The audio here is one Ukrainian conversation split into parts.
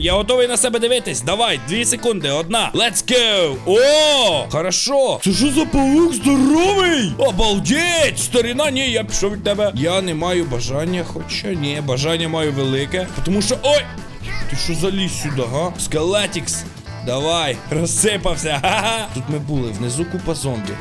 Я готовий на себе дивитись. Давай, дві секунди, одна. Let's go! О! Хорошо! Це що за паук здоровий? Обалдеть! Старіна, ні, я пішов від тебе. Я не маю бажання, хоча ні, бажання маю велике. Тому що. Ой! Ти що заліз сюди, га? Скелетікс. Давай, розсипався. Ха-ха. Тут ми були, внизу купа зомбі.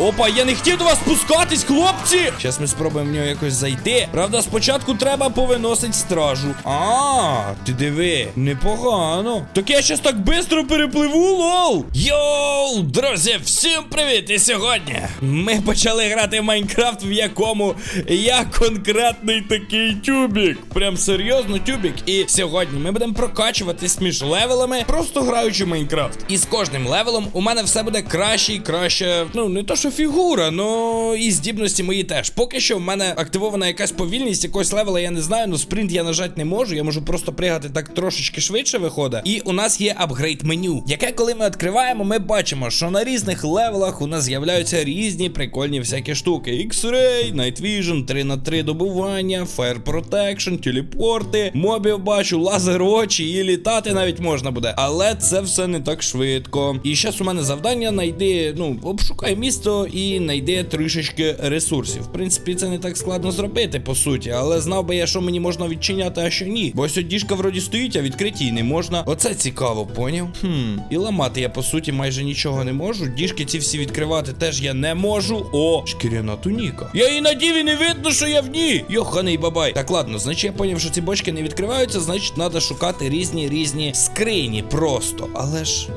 Опа, я не хотів до вас спускатись, хлопці! Зараз ми спробуємо в нього якось зайти. Правда, спочатку треба повиносить стражу. А, ти диви, непогано. Так я щас так швидко перепливу, лол. Йоу, друзі, всім привіт! І сьогодні ми почали грати в Майнкрафт, в якому я конкретний такий тюбік. Прям серйозно тюбік. І сьогодні ми будемо прокачуватись між левелами, просто граючи в Майнкрафт. І з кожним левелом у мене все буде краще і краще. Ну, не то, що фігура, ну і здібності мої теж. Поки що в мене активована якась повільність, якогось левела я не знаю, ну спринт я нажати не можу. Я можу просто пригати так трошечки швидше виходить. І у нас є апгрейд меню, яке, коли ми відкриваємо, ми бачимо, що на різних левелах у нас з'являються різні прикольні всякі штуки: X-Ray, Night Vision, 3 на 3 добування, Fire Protection, телепорти, мобів бачу, лазер очі і літати навіть можна буде. Але це все не так швидко. І зараз у мене завдання знайди, ну, обшукай місто і знайди трішечки ресурсів. В принципі, це не так складно зробити, по суті, але знав би я, що мені можна відчиняти, а що ні. Бо ось вроді стоїть, а відкриті її не можна. Оце цікаво, поняв? Хм. І ламати я по суті майже нічого не можу. Діжки ці всі відкривати теж я не можу. О, шкіряна туніка. Я її надів і не видно, що я в ній. Йоханий бабай. Так, ладно, значить я поняв, що ці бочки не відкриваються, значить треба шукати різні різні скрині просто. Але ж.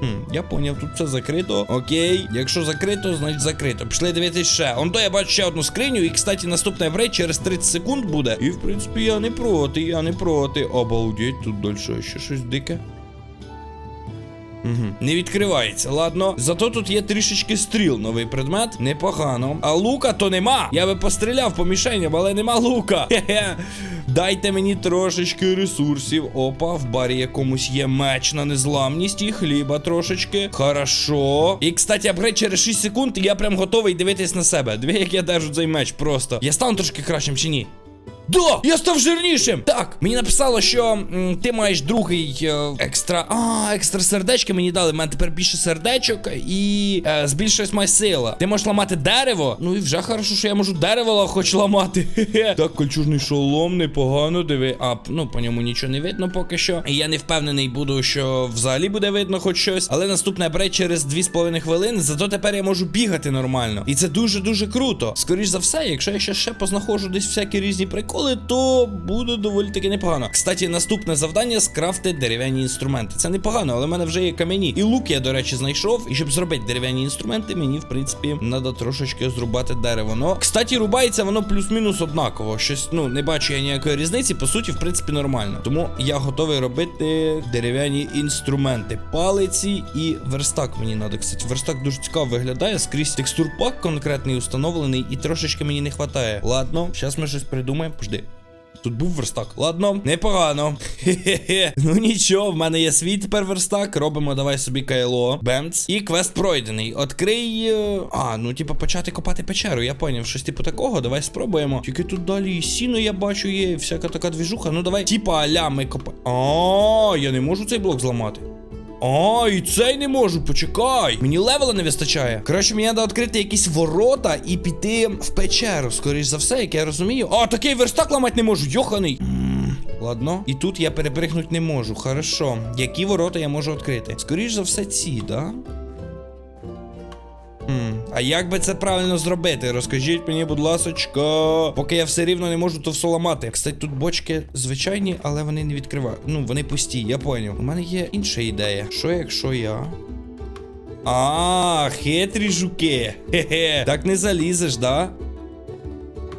Хм, я поняв, тут все закрито. Окей, якщо закрито, значить закрито. Пішли дивитись ще. Он то я бачу ще одну скриню. І, кстати, наступний апгрейд через 30 секунд буде. І, в принципі, я не проти, я не проти. Обалдеть, тут далі ще щось дике. Угу. Не відкривається, ладно. Зато тут є трішечки стріл, новий предмет. Непогано. А лука то нема. Я би постріляв по мішеням, але нема лука. Хе-хе. Дайте мені трошечки ресурсів. Опа, в барі якомусь є меч на незламність і хліба трошечки. Хорошо. І, кстати, апгрейд через 6 секунд, і я прям готовий дивитись на себе. Дві, як я держу цей меч просто. Я стану трошки кращим чи ні? Да! Я став жирнішим! Так, мені написало, що м, ти маєш другий е, екстра. А, екстра сердечки мені дали. У мене тепер більше сердечок і е, збільшилась моя сила. Ти можеш ламати дерево. Ну і вже хорошо, що я можу дерево хоч ламати. Так, кольчужний шолом, непогано, диви. А, ну по ньому нічого не видно поки що. Я не впевнений буду, що взагалі буде видно хоч щось. Але наступне апгрейд через 2,5 хвилини. Зато тепер я можу бігати нормально. І це дуже-дуже круто. Скоріш за все, якщо я ще ще познаходжу десь всякі різні приколи, то буде доволі таки непогано. Кстати, наступне завдання скрафти дерев'яні інструменти. Це непогано, але в мене вже є кам'яні. І лук я, до речі, знайшов. І щоб зробити дерев'яні інструменти, мені, в принципі, треба трошечки зрубати дерево. Ну, кстати, рубається воно плюс-мінус однаково. Щось, ну, не бачу я ніякої різниці. По суті, в принципі, нормально. Тому я готовий робити дерев'яні інструменти. Палиці і верстак мені треба. Кстати, верстак дуже цікаво виглядає. Скрізь текстурпак конкретний установлений, і трошечки мені не вистачає. Ладно, зараз ми щось придумаємо. Пожди. Тут був верстак. Ладно, непогано. Хе-хе-хе. Ну нічого, в мене є свій тепер верстак. Робимо давай собі кайло. Бемц. І квест пройдений. Открий. е, А, ну типу, почати копати печеру. Я поняв, щось типу такого. Давай спробуємо. Тільки тут далі і сіно, я бачу, є, всяка така двіжуха. Ну давай. Типа аля ми копаємо. А, я не можу цей блок зламати. А, і цей не можу, почекай. Мені левела не вистачає. Коротше, мені треба відкрити якісь ворота і піти в печеру, скоріш за все, як я розумію. А, такий верстак ламати не можу, йоханий. Ладно, і тут я перебригнути не можу. Хорошо. Які ворота я можу відкрити? Скоріш за все, ці, да? А як би це правильно зробити? Розкажіть мені, будь ласочка. Поки я все рівно не можу то все ламати. Кстати, тут бочки звичайні, але вони не відкривають. Ну, вони пусті, я поняв. У мене є інша ідея. Що якщо я. А, хитрі жуки. Хе-хе. Так не залізеш, да?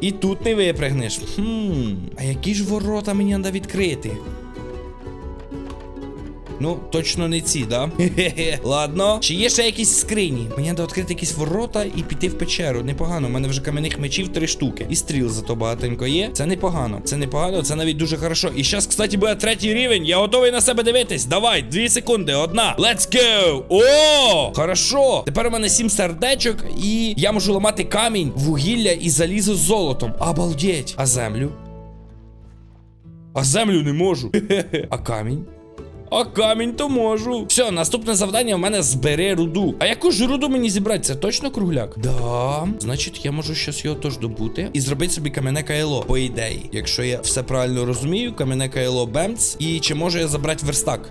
І тут не випригнеш. Хм, а які ж ворота мені треба відкрити? Ну, точно не ці, да? Ладно. Чи є ще якісь скрині? Мені треба відкрити якісь ворота і піти в печеру. Непогано. У мене вже кам'яних мечів три штуки. І стріл зато багатенько є. Це непогано. Це непогано, це навіть дуже хорошо. І зараз, кстати, буде третій рівень. Я готовий на себе дивитись. Давай, дві секунди, одна. Let's go! О! Хорошо. Тепер у мене сім сердечок, і я можу ламати камінь, вугілля і залізо з золотом. Обалдеть. А землю? А землю не можу. А камінь? А камінь то можу. Все, наступне завдання в мене збери руду. А яку ж руду мені зібрати? Це точно кругляк? Да. Значить, я можу щось його теж добути і зробити собі кам'яне кайло, по ідеї. Якщо я все правильно розумію, кам'яне кайло бемц. І чи можу я забрати верстак?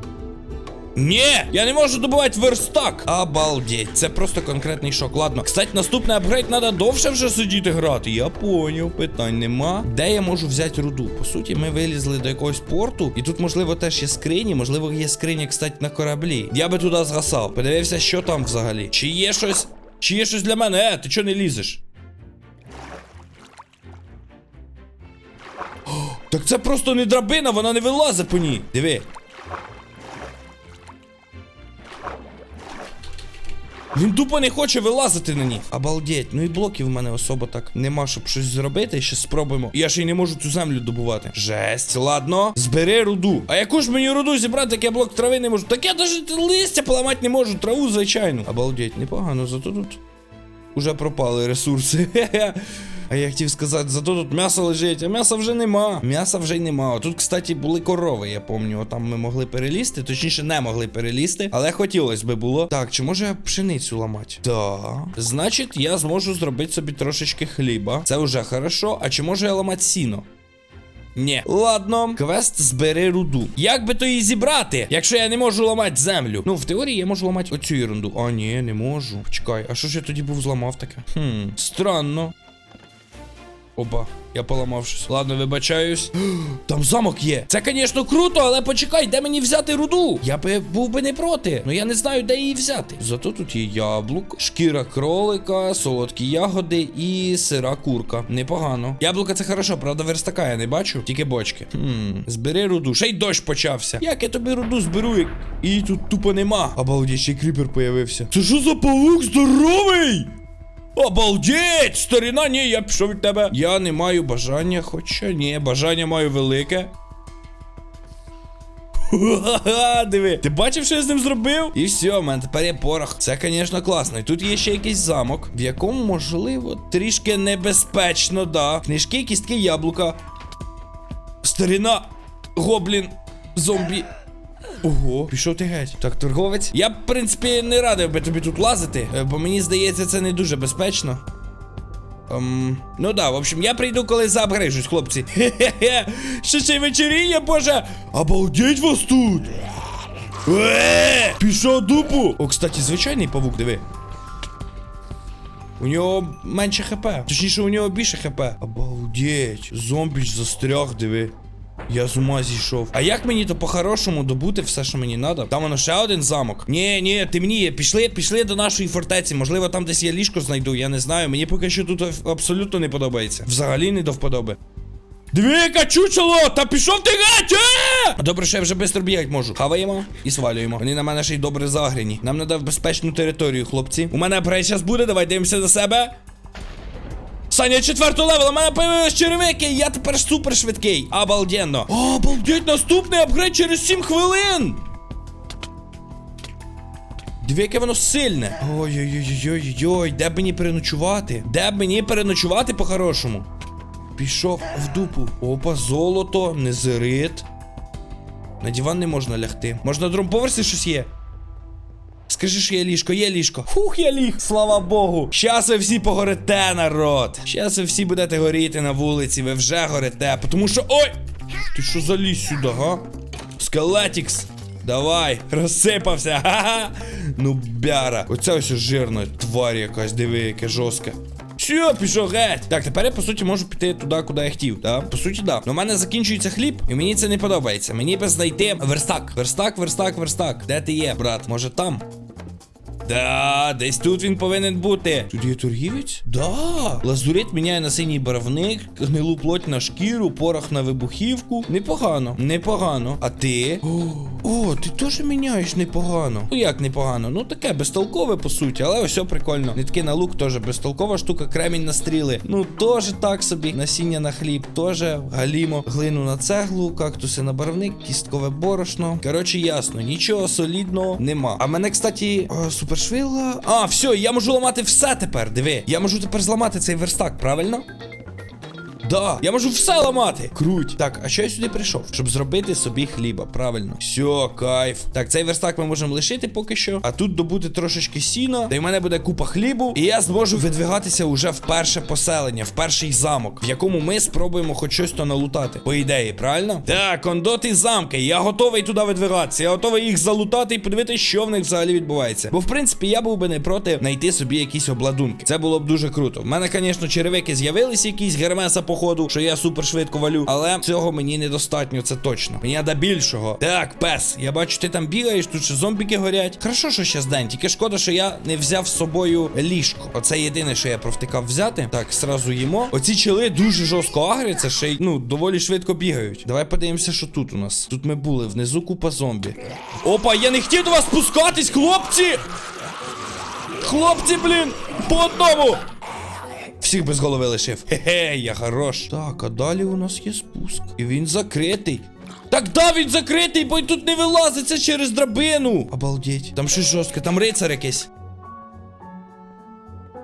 Ні, я не можу добувати верстак. Обалдеть, це просто конкретний шок. Ладно, кстати, наступний апгрейд треба довше вже сидіти грати. Я поняв, питань нема. Де я можу взяти руду? По суті, ми вилізли до якогось порту, і тут, можливо, теж є скрині, можливо, є скрині, кстати, на кораблі. Я би туди згасав. Подивився, що там взагалі. Чи є щось? Чи є щось для мене? Е, ти чого не лізеш? О, Так це просто не драбина, вона не вилазить по ній. Диви. Він тупо не хоче вилазити на ній. Обалдеть, ну і блоків в мене особо так нема, щоб щось зробити. Ще спробуємо. Я ще й не можу цю землю добувати. Жесть, ладно. Збери руду. А яку ж мені руду зібрати, так я блок трави не можу? Так я навіть листя поламати не можу, траву, звичайно. Обалдеть, непогано, зато тут уже пропали ресурси. А я хотів сказати, зато тут м'ясо лежить, а м'яса вже нема. М'яса вже й нема. Тут, кстати, були корови, я пам'ятаю. Там ми могли перелізти, точніше, не могли перелізти, але хотілося би було. Так, чи може я пшеницю ламати? Так. Значить, я зможу зробити собі трошечки хліба. Це вже хорошо. А чи можу я ламати сіно? Ні. Ладно, квест збери руду. Як би то її зібрати, якщо я не можу ламати землю? Ну, в теорії я можу ламати оцю ерунду. А, ні, не можу. Почекай, а що ж я тоді був зламав таке? Хм, странно. Опа, я поламав щось. Ладно, вибачаюсь. Там замок є. Це, звісно, круто, але почекай, де мені взяти руду? Я би був би не проти. Ну я не знаю, де її взяти. Зато тут є яблук, шкіра кролика, солодкі ягоди і сира курка. Непогано. Яблука це хорошо, правда, верстака я не бачу, тільки бочки. Хм, збери руду. Ще й дощ почався. Як я тобі руду зберу, як і тут тупо нема. Обалдеть, ще й кріпер появився. Це що за павук здоровий? Обалдеть! Старина, ні, я пішов від тебе. Я не маю бажання, хоча ні, бажання маю велике. Ха-ха, диви. Ти бачив, що я з ним зробив? І все, в мене тепер є порох. Це, звісно, класно. І тут є ще якийсь замок, в якому, можливо, трішки небезпечно, да. Книжки, кістки, яблука. Старина, гоблін, зомбі. Ого, пішов ти геть. Так, торговець. Я б, в принципі, не радив би тобі тут лазити, е, бо мені здається, це не дуже безпечно. Ем, ну да, в общем, я прийду, коли заапгрейжусь, хлопці. Хе-хе-хе. Ще ще й вечеріння, боже. Обалдеть вас тут. Е, Пішов дупу. О, кстати, звичайний павук, диви. У нього менше хп. Точніше, у нього більше хп. Обалдеть. Зомбіч застряг, диви. Я з ума зійшов. А як мені то по-хорошому добути все, що мені треба? Там воно ще один замок. Ні, ні, ти мені пішли, пішли до нашої фортеці. Можливо, там десь я ліжко знайду, я не знаю. Мені поки що тут абсолютно не подобається. Взагалі не до вподоби. Диви, яка чучело! Та пішов ти геть! е! Добре, що я вже швидко бігати можу. Хаваємо і свалюємо. Вони на мене ще й добре загрені. Нам треба в безпечну територію, хлопці. У мене апгрейд зараз буде, давай дивимося на себе. Саня, четвертого левел, у мене появились черевики, я тепер супер швидкий. Обалденно. Обалдеть, наступний апгрейд через 7 хвилин. Диви, яке воно сильне. Ой-ой-ой-ой-ой, де б мені переночувати? Де б мені переночувати по-хорошому? Пішов в дупу. Опа, золото, незерит. На диван не можна лягти. Можна на другому поверсі щось є? Скажи, що є ліжко, є ліжко. Фух, я ліг, слава Богу. Щас ви всі погорите, народ. Щас ви всі будете горіти на вулиці, ви вже горите. Тому що. Ой! Ти що заліз сюди, га? Скелетікс. Давай, розсипався. Ха-ха. Ну, бяра. Оця ось жирна тварь якась, диви, яке жорстке. Все, пішов геть. Так, тепер я по суті можу піти туди, куди я хотів. Да? По суті, да. Ну, у мене закінчується хліб, і мені це не подобається. Мені би знайти верстак. Верстак, верстак, верстак. Де ти є, брат? Може там? Да, десь тут він повинен бути. Тут є торгівець? Да. Лазурит міняє на синій барвник, гнилу плоть на шкіру, порох на вибухівку. Непогано, непогано. А ти? О, о, ти теж міняєш непогано. Ну як непогано? Ну таке безтолкове по суті, але ось все прикольно. Нитки на лук теж безтолкова штука, кремінь на стріли. Ну теж так собі. Насіння на хліб, теж галімо. Глину на цеглу, кактуси на барвник, кісткове борошно. Коротше, ясно, нічого солідного нема. А мене, кстати, супершвила. А, все, я можу ламати все тепер. Диви. Я можу тепер зламати цей верстак, правильно? Да, я можу все ламати. Круть. Так, а що я сюди прийшов? Щоб зробити собі хліба, правильно. Все, кайф. Так, цей верстак ми можемо лишити поки що. А тут добути трошечки сіна. Та й в мене буде купа хлібу. І я зможу видвигатися уже в перше поселення, в перший замок, в якому ми спробуємо хоч щось то налутати. По ідеї, правильно? Так, кондоти замки. Я готовий туди видвигатися. Я готовий їх залутати і подивитися, що в них взагалі відбувається. Бо в принципі я був би не проти знайти собі якісь обладунки. Це було б дуже круто. В мене, звісно, черевики з'явилися якісь гермеса, походу, що я супер швидко валю. Але цього мені недостатньо, це точно. Мені треба більшого. Так, пес, я бачу, ти там бігаєш, тут ще зомбіки горять. Хорошо, що ще день. Тільки шкода, що я не взяв з собою ліжко. Оце єдине, що я провтикав взяти. Так, сразу їмо. Оці чили дуже жорстко агряться, ще й ну доволі швидко бігають. Давай подивимося, що тут у нас. Тут ми були, внизу купа зомбі. Опа, я не хотів до вас спускатись, хлопці! Хлопці, блін! По одному! Всіх без голови лишив. Хе-хе, я хорош. Так, а далі у нас є спуск. І він закритий. Так да, він закритий, бо тут не вилазиться через драбину. Обалдеть. Там щось жорстке, там рицар якийсь.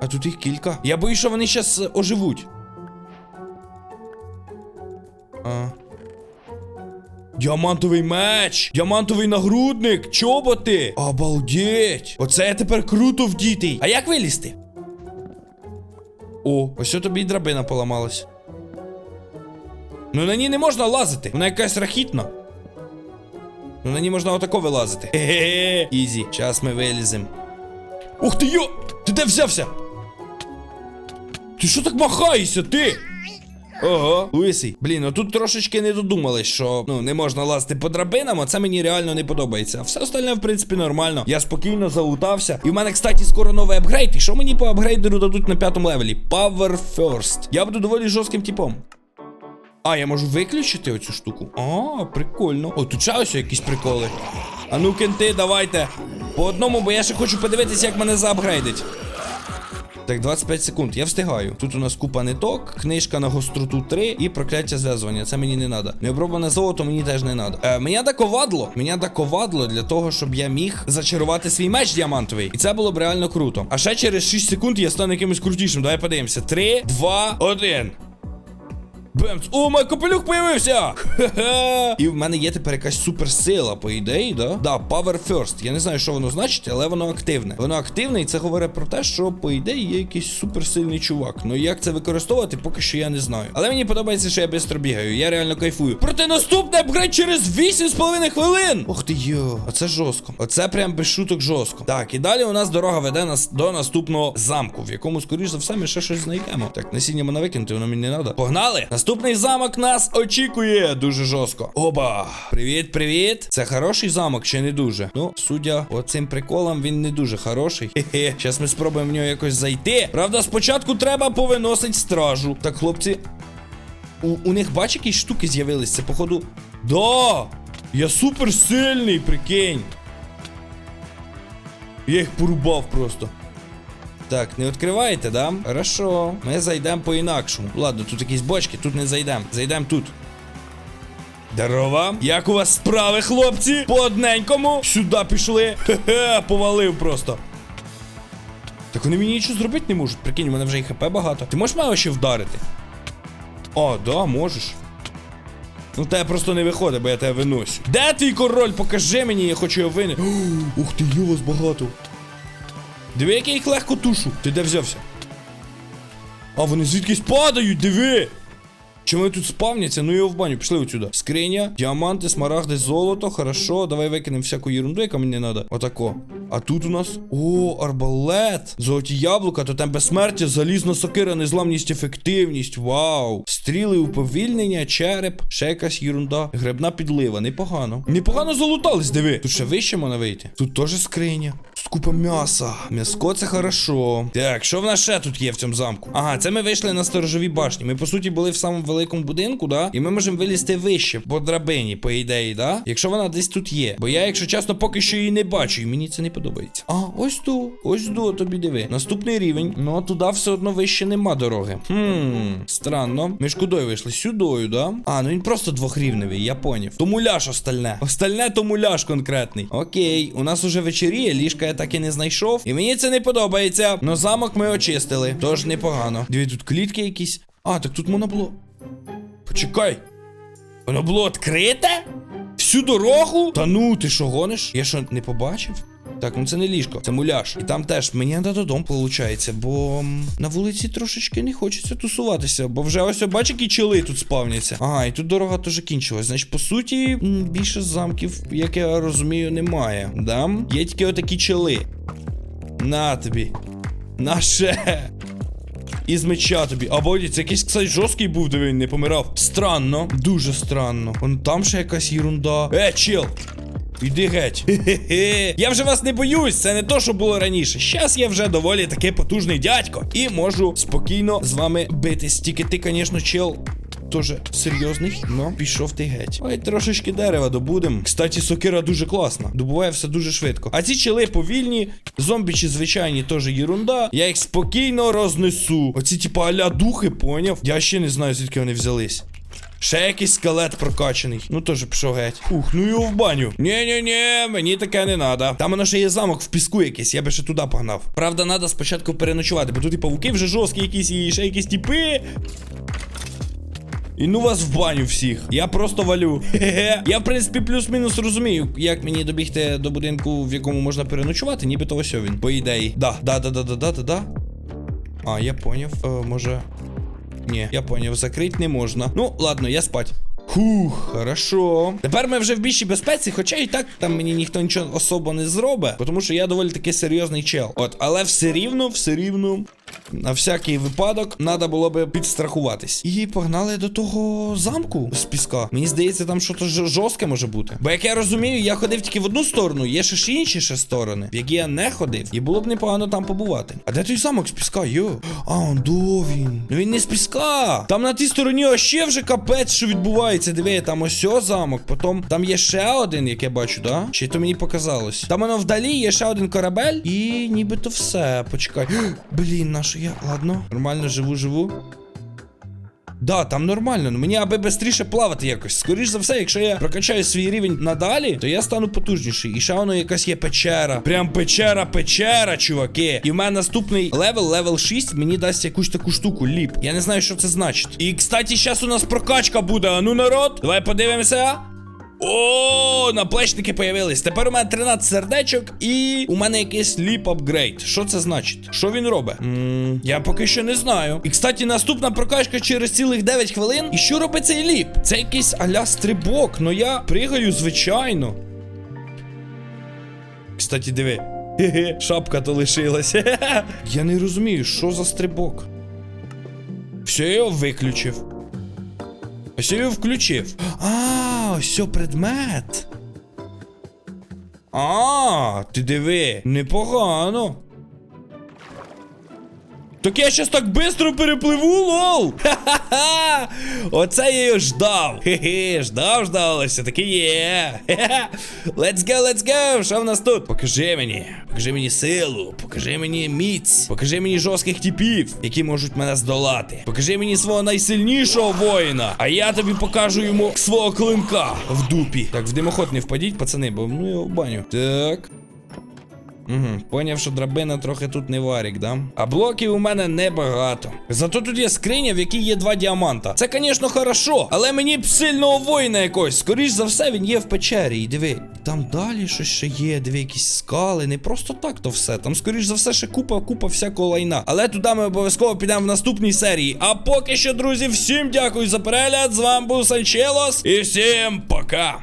А тут їх кілька. Я боюсь, що вони зараз оживуть. А. Діамантовий меч! Діамантовий нагрудник! Чоботи! Обалдеть! Оце я тепер круто вдітий. А як вилізти? О, ось тобі і драбина поламалась. Ну на ній не можна лазити. Вона якась рахітна. Ну на ній можна отако вилазити. Хе-хе-хе. Ізі. Зараз ми вилізем. Ух ти йо! Ти де взявся? Ти що так махаєшся, ти? Ого, лисий. Блін, ну тут трошечки не додумались, що ну не можна лазити по драбинам, а це мені реально не подобається. Все остальне, в принципі, нормально. Я спокійно залутався. І в мене, кстати, скоро новий апгрейд. І що мені по апгрейдеру дадуть на п'ятому левелі? Power First. Я буду доволі жорстким типом. А, я можу виключити оцю штуку. А, прикольно. О, тут ще якісь приколи. А ну кенти, давайте. По одному, бо я ще хочу подивитися, як мене заапгрейдить. Так, 25 секунд, я встигаю. Тут у нас купа ниток, книжка на гостроту 3 і прокляття зв'язування. Це мені не треба. Необроблене золото мені теж не треба. Е, мені даковадло. Мені даковадло для того, щоб я міг зачарувати свій меч діамантовий. І це було б реально круто. А ще через 6 секунд я стану якимось крутішим. Давай подивимося. 3, 2, 1. Бемц! О, мой капелюх появився! Хе-хе! І в мене є тепер якась суперсила, по ідеї, да? Да, Power First. Я не знаю, що воно значить, але воно активне. Воно активне, і це говорить про те, що по ідеї є якийсь суперсильний чувак. Ну як це використовувати, поки що я не знаю. Але мені подобається, що я швидко бігаю. Я реально кайфую. Проте наступний апгрейд через 8,5 хвилин. Ох ти йо, оце жорстко. Оце прям без шуток жорстко. Так, і далі у нас дорога веде нас до наступного замку, в якому, скоріш за все, ми ще щось знайдемо. Так, насіння мене викинути, воно мені не треба. Погнали! Наступний замок нас очікує дуже жорстко. Оба! Привіт, привіт! Це хороший замок чи не дуже? Ну, судя по цим приколам, він не дуже хороший. Хе-хе. Зараз ми спробуємо в нього якось зайти. Правда, спочатку треба повиносить стражу. Так, хлопці. У, у них бач, якісь штуки з'явились. Це, походу. Да! Я супер сильний, прикинь. Я їх порубав просто. Так, не відкриваєте, да? Хорошо. Ми зайдемо по-інакшому. Ладно, тут якісь бочки, тут не зайдемо. Зайдемо тут. Здорово. Як у вас справи, хлопці? По одненькому. Сюди пішли. Хе-хе, повалив просто. Так вони мені нічого зробити не можуть. Прикинь, у мене вже і хп багато. Ти можеш мене ще вдарити? О, да, можеш. Ну, тебе просто не виходить, бо я тебе виносю. Де твій король? Покажи мені, я хочу його винести. Ух ти, є вас багато. Диви, як я їх легко тушу. Ти де взявся? А вони звідкись падають, диви! Чому вони тут спавняться? Ну його в баню, пішли отсюда. Скриня, діаманти, смарагди, золото. Хорошо, давай викинемо всяку ерунду, яка мені треба. Отако. А тут у нас. О, арбалет. Золоті яблука, то там безсмертя, залізна сокира, незламність, ефективність. Вау. Стріли, уповільнення, череп, ще якась ерунда. Гребна підлива, непогано. Непогано залутались, диви. Тут ще вище можна вийти. Тут теж скриня. Тут купа м'яса. М'яско це хорошо. Так, що в нас ще тут є в цьому замку? Ага, це ми вийшли на сторожові башні. Ми, по суті, були в самому великому будинку, да? І ми можемо вилізти вище по драбині, по ідеї, да? Якщо вона десь тут є. Бо я, якщо чесно, поки що її не бачу, і мені це не подобається. А, ось ту, ось ту, тобі диви. Наступний рівень. Ну, туди все одно вище нема дороги. Хм, странно. Ми ж куди вийшли? Сюдою, да? А, ну він просто двохрівневий, я поняв. То муляж остальне. Остальне то муляж конкретний. Окей, у нас уже вечеріє, ліжка я так і не знайшов. І мені це не подобається. Но замок ми очистили. Тож непогано. Диві, тут клітки якісь. А, так тут воно було. Почекай. Воно було відкрите? Всю дорогу? Та ну, ти що гониш? Я що, не побачив? Так, ну це не ліжко, це муляж. І там теж мені треба додому, виходить, бо на вулиці трошечки не хочеться тусуватися, бо вже ось бач, які чоли тут спавняться. Ага, і тут дорога теж кінчилась. Значить, по суті, більше замків, як я розумію, немає. Да? Є тільки отакі чоли. На тобі. На ще. Із меча тобі. Обалдіть, якийсь, кстати, жорсткий був, де він не помирав. Странно, дуже странно. Вон там ще якась ерунда. Е, чел! Іди геть. Хе-хе-хе. Я вже вас не боюсь, це не то, що було раніше. Щас я вже доволі таки потужний дядько. І можу спокійно з вами битись. Тільки ти, звісно, чел. Тоже серйозний, но пішов ти геть. Ой, трошечки дерева добудем. Кстати, сокира дуже класна. Добуває все дуже швидко. А ці чели повільні, зомбічі звичайні теж єрунда. Я їх спокійно рознесу. Оці, типа, аля духи, поняв? Я ще не знаю, звідки вони взялись. Ще якийсь скелет прокачаний. Ну теж пішов геть. Ух, ну його в баню. Ні-ні-ні, мені таке не надо. Там воно ще є замок в піску якийсь, я би ще туди погнав. Правда, треба спочатку переночувати, бо тут і павуки вже жорсткі якісь, і ще якісь тіпи. І ну вас в баню всіх. Я просто валю. Хе-хе. Я, в принципі, плюс-мінус розумію, як мені добігти до будинку, в якому можна переночувати, нібито ось він. По ідеї. Да, да, да, да, да, да, да. А, я поняв. Е, може. Ні, я поняв, закрити не можна. Ну, ладно, я спать. Фух, хорошо. Тепер ми вже в більшій безпеці, хоча і так там мені ніхто нічого особо не зробить, тому що я доволі таки серйозний чел. От, але все рівно, все рівно. На всякий випадок треба було би підстрахуватись. І погнали до того замку з піска. Мені здається, там щось жорстке може бути. Бо як я розумію, я ходив тільки в одну сторону, є ще ж інші ще сторони, в які я не ходив, і було б непогано там побувати. А де той замок з піска? Йо? А, он до він. Ну він не з піска. Там на тій стороні ще вже капець, що відбувається. Диви, там ось замок. Потім там є ще один, як я бачу, да? Чи то мені показалось? Там воно вдалі є ще один корабель, і нібито все. Почекай. Блін, на що я? Ладно, нормально живу, живу. Да, там нормально, ну мені аби швидше плавати якось. Скоріш за все, якщо я прокачаю свій рівень надалі, то я стану потужніший. І ще воно якась є печера. Прям печера, печера, чуваки. І в мене наступний левел, левел 6, мені дасть якусь таку штуку, ліп. Я не знаю, що це значить. І, кстати, зараз у нас прокачка буде. А ну, народ, давай подивимося. О, наплечники появились. Тепер у мене 13 сердечок і у мене якийсь ліп апгрейд. Що це значить? Що він робить? м я поки що не знаю. І кстати, наступна прокачка через цілих 9 хвилин. І що робить цей ліп? Це якийсь аля стрибок, но я пригаю, звичайно. Кстати, диви. Хе-хе, шапка то лишилась. Я не розумію, що за стрибок. Все, я його виключив. Ось я його включив. А, ось о предмет. А, ти диви, непогано. Так я щас так бистро перепливу, лол! Ха-ха-ха! Оце я його ждав. Хе-хе, ждав, ждав, але все-таки є. Хе-хе. Let's go, let's go! Що в нас тут? Покажи мені. Покажи мені силу, покажи мені міць, покажи мені жорстких типів, які можуть мене здолати. Покажи мені свого найсильнішого воїна, а я тобі покажу йому свого клинка в дупі. Так, в димоход не впадіть, пацани, бо ну його в баню. Так. Угу, поняв, що драбина трохи тут не варік, да? А блоків у мене небагато. Зато тут є скриня, в якій є два діаманта. Це, звісно, хорошо, але мені б сильного воїна якогось. Скоріш за все, він є в печері. І диви, там далі щось ще є, диви, якісь скали. Не просто так то все. Там, скоріш за все, ще купа, купа всякого лайна. Але туди ми обов'язково підемо в наступній серії. А поки що, друзі, всім дякую за перегляд. З вами був Санчелос. І всім пока.